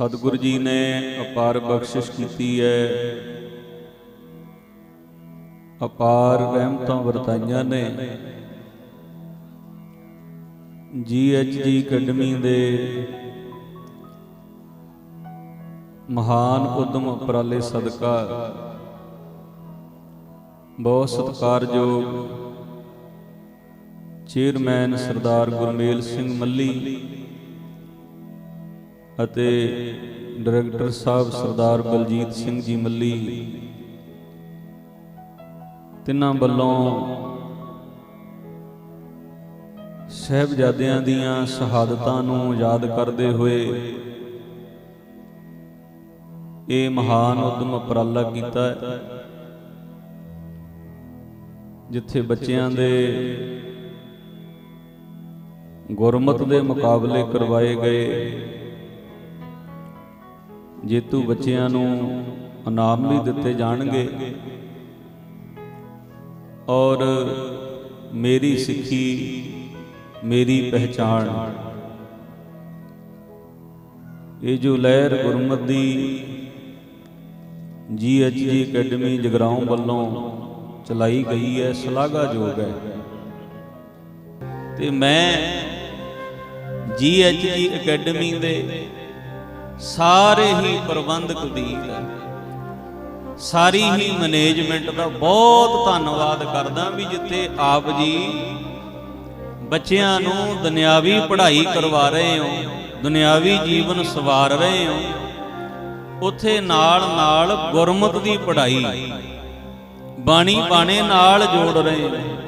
ਸਤਿਗੁਰੂ ਜੀ ਨੇ ਅਪਾਰ ਬਖਸ਼ਿਸ਼ ਕੀਤੀ ਹੈ। ਅਪਾਰ ਰਹਿਮਤਾਂ ਵਰਤਾਈਆਂ ਨੇ। ਜੀ ਅਕੈਡਮੀ ਦੇ ਮਹਾਨ ਉਦਮ ਉਪਰਾਲੇ ਸਦਕਾ ਬਹੁਤ ਸਤਿਕਾਰਯੋਗ ਚੇਅਰਮੈਨ ਸਰਦਾਰ ਗੁਰਮੇਲ ਸਿੰਘ ਮੱਲੀ ਅਤੇ ਡਾਇਰੈਕਟਰ ਸਾਹਿਬ ਸਰਦਾਰ ਬਲਜੀਤ ਸਿੰਘ ਜੀ ਮੱਲੀ ਤਿੰਨਾਂ ਵੱਲੋਂ ਸਹਿਬਜ਼ਾਦਿਆਂ ਦੀਆਂ ਸ਼ਹਾਦਤਾਂ ਨੂੰ ਯਾਦ ਕਰਦੇ ਹੋਏ ਇਹ ਮਹਾਨ ਉਦਮ ਉਪਰਾਲਾ ਕੀਤਾ ਹੈ, ਜਿੱਥੇ ਬੱਚਿਆਂ ਦੇ ਗੁਰਮਤ ਦੇ ਮੁਕਾਬਲੇ ਕਰਵਾਏ ਗਏ। ਜੇਤੂ ਬੱਚਿਆਂ ਨੂੰ ਇਨਾਮ ਵੀ ਦਿੱਤੇ ਜਾਣਗੇ। ਔਰ ਮੇਰੀ ਸਿੱਖੀ ਮੇਰੀ ਪਹਿਚਾਣ। ਇਹ ਜੋ ਲਹਿਰ ਗੁਰਮਤ ਦੀ ਜੀ ਐਚ ਜੀ ਅਕੈਡਮੀ ਜਗਰਾਉਂ ਵੱਲੋਂ ਚਲਾਈ ਗਈ ਹੈ ਸ਼ਲਾਘਾਯੋਗ ਹੈ। ਤੇ ਮੈਂ ਜੀ ਐਚ ਜੀ ਅਕੈਡਮੀ ਦੇ ਸਾਰੇ ਹੀ ਪ੍ਰਬੰਧਕ ਦੀ ਸਾਰੀ ਹੀ ਮੈਨੇਜਮੈਂਟ ਦਾ ਬਹੁਤ ਧੰਨਵਾਦ ਕਰਦਾ ਵੀ ਜਿੱਥੇ ਆਪ ਜੀ ਬੱਚਿਆਂ ਨੂੰ ਦੁਨਿਆਵੀ ਪੜ੍ਹਾਈ ਕਰਵਾ ਰਹੇ ਹੋ, ਦੁਨਿਆਵੀ ਜੀਵਨ ਸਵਾਰ ਰਹੇ ਹੋ, ਉਥੇ ਨਾਲ ਨਾਲ ਗੁਰਮਤ ਦੀ ਪੜ੍ਹਾਈ ਬਾਣੀ ਬਾਣੇ ਨਾਲ ਜੋੜ ਰਹੇ ਹੋ।